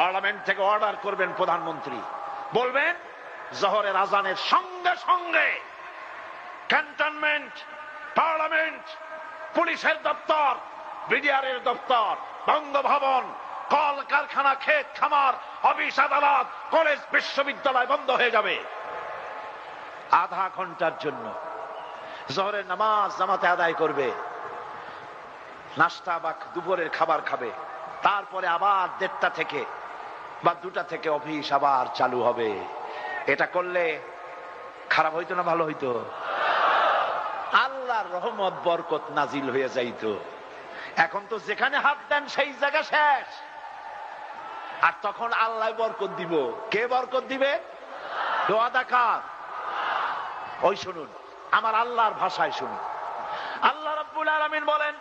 Parliament থেকে order করবেন প্রধানমন্ত্রী। বলবেন, জহরের আজানের সঙ্গে সঙ্গে ক্যান্টনমেন্ট, পার্লামেন্ট, পুলিশের দপ্তর, বিডিআরের দপ্তর, বঙ্গভবন কল কারখানা ক্ষেত খামার, অফিস, আদালত, কলেজ, বিশ্ববিদ্যালয় বন্ধ হয়ে যাবে। আধা ঘণ্টার জন্য জহরের নামাজ জামাতে আদায় করবে। নাস্তা বা দুপুরের খাবার খাবে। তারপরে আবার দেড়টা থেকে বা দুটা থেকে অফিস আবার চালু হবে। এটা করলে খারাপ হইতো না, ভালো হইতো? আল্লাহর রহমত, বরকত নাজিল হয়ে যাইতো। এখন তো যেখানে হাত দেন, সেই জায়গা শেষ। আর তখন আল্লাহ বরকত দিব। কে বরকত দিবে? ওই শুনুন, আমার আল্লাহর ভাষায় শুনুন। আল্লাহ রাব্বুল আলামিন বলেন